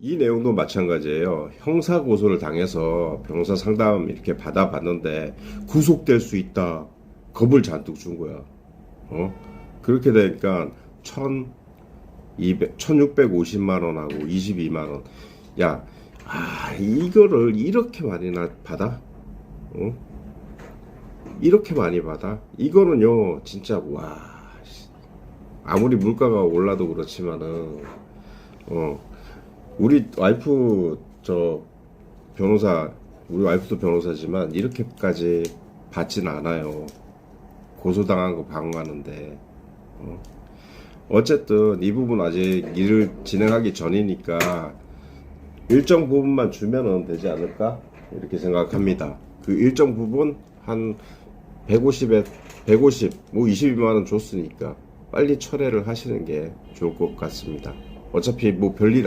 이 내용도 마찬가지예요. 형사 고소를 당해서 변호사 상담 이렇게 받아봤는데 구속될 수 있다. 겁을 잔뜩 준 거야. 어? 그렇게 되니까 1200, 1650만 원하고 22만 원. 야, 아, 이거를 이렇게 많이나 받아? 어? 이렇게 많이 받아? 이거는요, 진짜, 와. 씨. 아무리 물가가 올라도 그렇지만은, 어, 우리 와이프, 저, 변호사, 우리 와이프도 변호사지만, 이렇게까지 받진 않아요. 고소당한 거 방어하는데, 어. 어쨌든, 이 부분 아직 일을 진행하기 전이니까, 일정 부분만 주면은 되지 않을까? 이렇게 생각합니다. 그 일정 부분, 한, 150에 150, 뭐 22만 원 줬으니까 빨리 철회를 하시는 게 좋을 것 같습니다. 어차피 뭐 별일 안